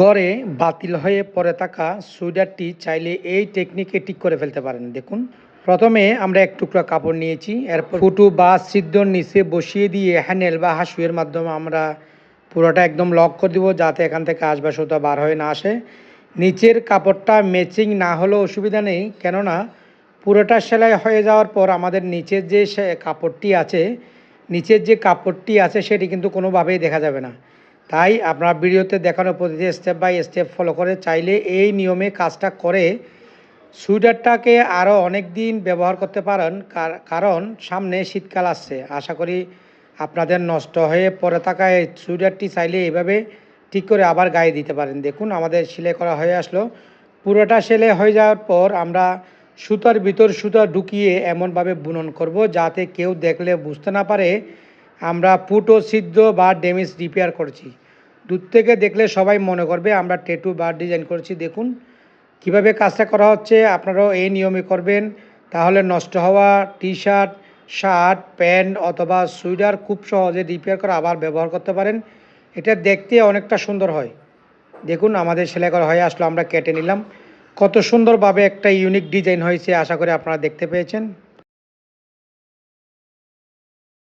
গড়ে বাতিল হয়ে পড়ে থাকা সুইডারটি চাইলে এই টেকনিকে ঠিক করে ফেলতে পারেন। দেখুন, প্রথমে আমরা এক টুকরা কাপড় নিয়েছি, এরপর ফুটু বা সিদ্ধর নিচে বসিয়ে দিয়ে হ্যান্ডেল বা হাসুয়ের মাধ্যমে আমরা পুরোটা একদম লক করে দিব, যাতে এখান থেকে আসবা সুতা বার হয়ে না আসে। নিচের কাপড়টা ম্যাচিং না হলেও অসুবিধা নেই, কেননা পুরোটা সেলাই হয়ে যাওয়ার পর আমাদের নিচের যে কাপড়টি আছে, নিচের যে কাপড়টি আছে, সেটি কিন্তু কোনোভাবেই দেখা যাবে না। তাই আপনার ভিডিওতে দেখানো প্রতিটি স্টেপ বাই স্টেপ ফলো করে চাইলে এই নিয়মে কাজটা করে সুইটারটাকে আরও অনেক দিন ব্যবহার করতে পারেন, কার- কারণ সামনে শীতকাল আসছে। আশা করি আপনাদের নষ্ট হয়ে পরে থাকা এই সুইটারটি চাইলে এইভাবে ঠিক করে আবার গায়ে দিতে পারেন। দেখুন, আমাদের সেলাই করা হয়ে আসলো। পুরোটা সেলাই হয়ে যাওয়ার পর আমরা সুতার ভিতর সুতা ঢুকিয়ে এমনভাবে বুনন করব যাতে কেউ দেখলে বুঝতে না পারে আমরা পুটো সিদ্ধ বা ড্যামেজ রিপেয়ার করছি। দূর থেকে দেখলে সবাই মনে করবে, আমরা টেটু বা ডিজাইন করেছি, দেখুন। কীভাবে কাজটা করা হচ্ছে, আপনারাও এই নিয়মে করবেন। তাহলে নষ্ট হওয়া টি শার্ট শার্ট প্যান্ট অথবা সুইডার খুব সহজে রিপেয়ার করে আবার ব্যবহার করতে পারেন। এটা দেখতে অনেকটা সুন্দর হয়। দেখুন, আমাদের সেলাই করা হয়ে আসলো, আমরা কেটে নিলাম। কত সুন্দরভাবে একটা ইউনিক ডিজাইন হয়েছে, আশা করি আপনারা দেখতে পেয়েছেন।